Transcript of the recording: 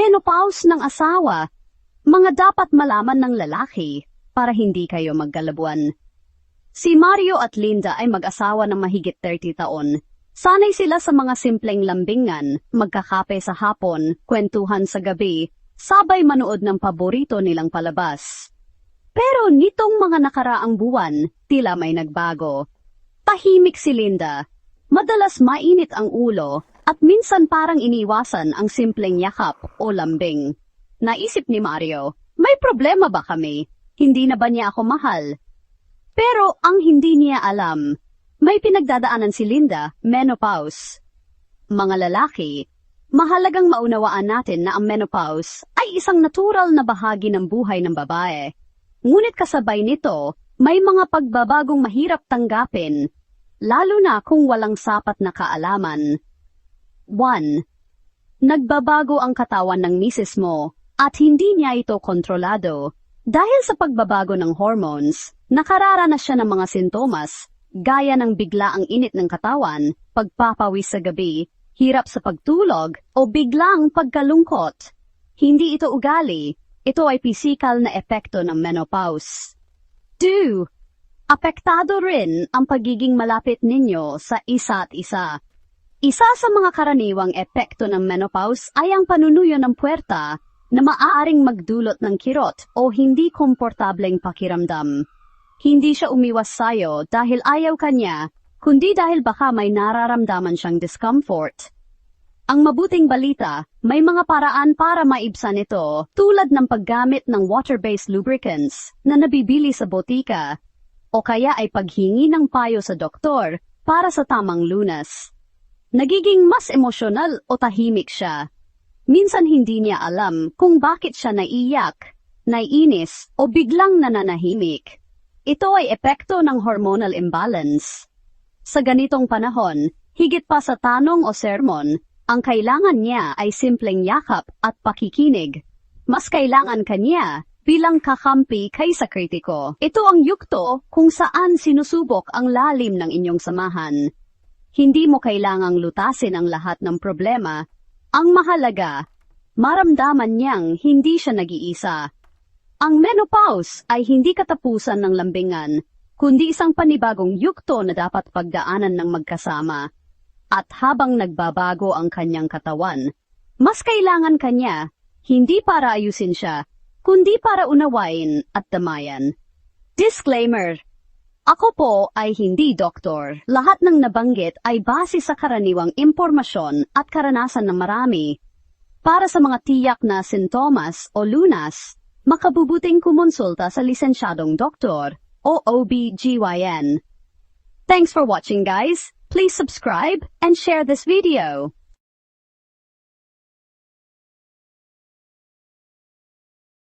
menopause ng asawa, mga dapat malaman ng lalaki para hindi kayo magkalabuan. Si Mario at Linda ay mag-asawa ng mahigit 30 taon. Sanay sila sa mga simpleng lambingan, magkakape sa hapon, kwentuhan sa gabi, sabay manood ng paborito nilang palabas. Pero nitong mga nakaraang buwan, tila may nagbago. Tahimik si Linda. Madalas mainit ang ulo at minsan parang iniwasan ang simpleng yakap o lambing. Naisip ni Mario, may problema ba kami? Hindi na ba niya ako mahal? Pero ang hindi niya alam, may pinagdadaanan si Linda, menopause. Mga lalaki, mahalagang maunawaan natin na ang menopause ay isang natural na bahagi ng buhay ng babae. Ngunit kasabay nito, may mga pagbabagong mahirap tanggapin, lalo na kung walang sapat na kaalaman. 1. Nagbabago ang katawan ng misis mo at hindi niya ito kontrolado. Dahil sa pagbabago ng hormones, nakararanas siya ng mga sintomas gaya ng bigla ang init ng katawan, pagpapawis sa gabi, hirap sa pagtulog, o biglang pagkalungkot. Hindi ito ugali, ito ay pisikal na epekto ng menopause. 2. Apektado rin ang pagiging malapit ninyo sa isa't isa. Isa sa mga karaniwang epekto ng menopause ay ang panunuyo ng puwerta na maaaring magdulot ng kirot o hindi komportableng pakiramdam. Hindi siya umiwas sa'yo dahil ayaw kanya, kundi dahil baka may nararamdaman siyang discomfort. Ang mabuting balita, may mga paraan para maibsan ito tulad ng paggamit ng water-based lubricants na nabibili sa botika o kaya ay paghingi ng payo sa doktor para sa tamang lunas. Nagiging mas emosyonal o tahimik siya. Minsan hindi niya alam kung bakit siya naiyak, naiinis o biglang nananahimik. Ito ay epekto ng hormonal imbalance. Sa ganitong panahon, higit pa sa tanong o sermon, ang kailangan niya ay simpleng yakap at pakikinig. Mas kailangan kanya bilang kakampi kaysa kritiko. Ito ang yukto kung saan sinusubok ang lalim ng inyong samahan. Hindi mo kailangang lutasin ang lahat ng problema. Ang mahalaga, maramdaman niyang hindi siya nag-iisa. Ang menopause ay hindi katapusan ng lambingan, kundi isang panibagong yukto na dapat pagdaanan ng magkasama. At habang nagbabago ang kanyang katawan, mas kailangan kanya, hindi para ayusin siya, kundi para unawain at damayan. Disclaimer! Ako po ay hindi doktor. Lahat ng nabanggit ay base sa karaniwang impormasyon at karanasan ng marami. Para sa mga tiyak na sintomas o lunas, makabubuting kumonsulta sa lisensyadong doktor o OB-GYN. Thanks for watching guys. Please subscribe and share this video.